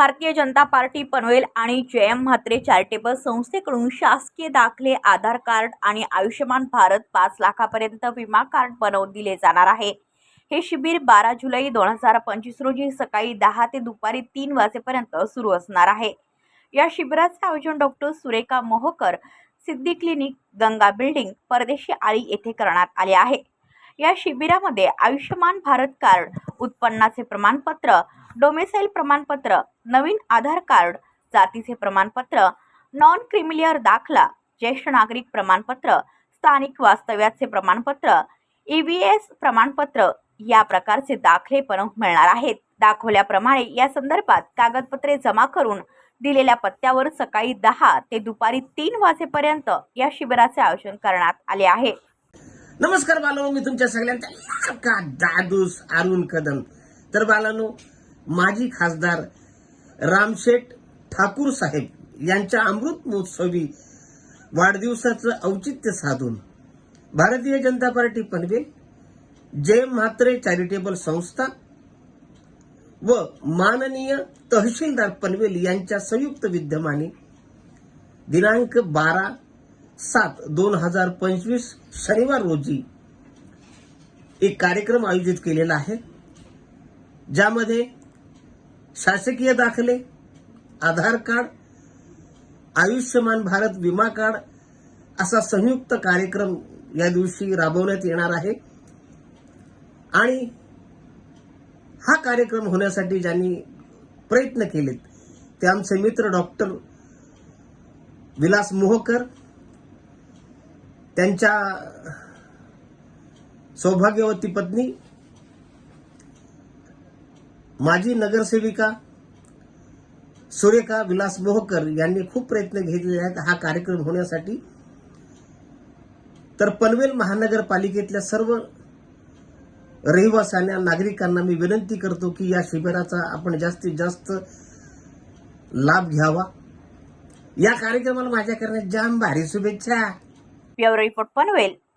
भारतीय जनता पार्टी पनवेल आणि जे एम म्हात्रे चॅरिटेबल संस्थेकडून शासकीय दाखले आधार कार्ड आणि आयुष्यमान भारत पाच लाखापर्यंत विमा कार्ड बनवून दिले जाणार आहे. हे शिबिर बारा जुलै दोन हजार पंचवीस रोजी सकाळी दहा ते दुपारी तीन वाजेपर्यंत सुरू असणार आहे. या शिबिराचे आयोजन doctor Surekha Mohkar Siddhi clinic Ganga building Pardeshi आळी येथे करण्यात आले आहे. या शिबिरामध्ये आयुष्यमान भारत कार्ड उत्पन्नाचे प्रमाणपत्र डोमेसाईल प्रमाणपत्र नवीन आधार कार्ड जातीचे प्रमाणपत्र नॉन क्रिमिलियर दाखला ज्येष्ठ नागरिक प्रमाणपत्र स्थानिक वास्तव्याचे प्रमाणपत्र ई व्ही एस प्रमाणपत्र या प्रकारचे दाखले पण मिळणार आहेत. दाखवल्याप्रमाणे या संदर्भात कागदपत्रे जमा करून दिलेल्या पत्त्यावर सकाळी दहा ते दुपारी तीन वाजेपर्यंत या शिबिराचे आयोजन करण्यात आले आहे. नमस्कार बालो मी तुमच्या सगळ्यांचा दादूस अरुण कदम. तर बालानो माजी खासदार रामशेठ ठाकूर साहेब यांच्या अमृत महोत्सवी वाढदिवसाचं औचित्य साधून भारतीय जनता पार्टी पनवेल जय म्हात्रे चॅरिटेबल संस्था व माननीय तहसीलदार पनवेल यांच्या संयुक्त विद्यमाने दिनांक बारा सात दोन हजार पंचवीस शनिवार रोजी एक कार्यक्रम आयोजित केलेला आहे ज्यामध्ये शासकीय दाखले आधार कार्ड आयुष्यमान भारत विमा कार्ड असा संयुक्त कार्यक्रम या दिवशी राबवण्यात येणार आहे. आणि हा कार्यक्रम होण्यासाठी ज्यांनी प्रयत्न केलेत ते आमचे मित्र डॉक्टर विलास मोहकर त्यांच्या सौभाग्यवती पत्नी माजी नगरसेविका सुरेखा विलास मोहकर यांनी खूप प्रयत्न घेतलेले आहेत. हा कार्यक्रम होण्यासाठी. तर पनवेल महानगरपालिकेतल्या सर्व रहिवाशांना नागरिकांना मी विनंती करतो की या शिबिराचा आपण जास्तीत जास्त लाभ घ्यावा. या कार्यक्रमाला माझ्या करण्यात जाम भारी शुभेच्छा. Bureau report Panvel.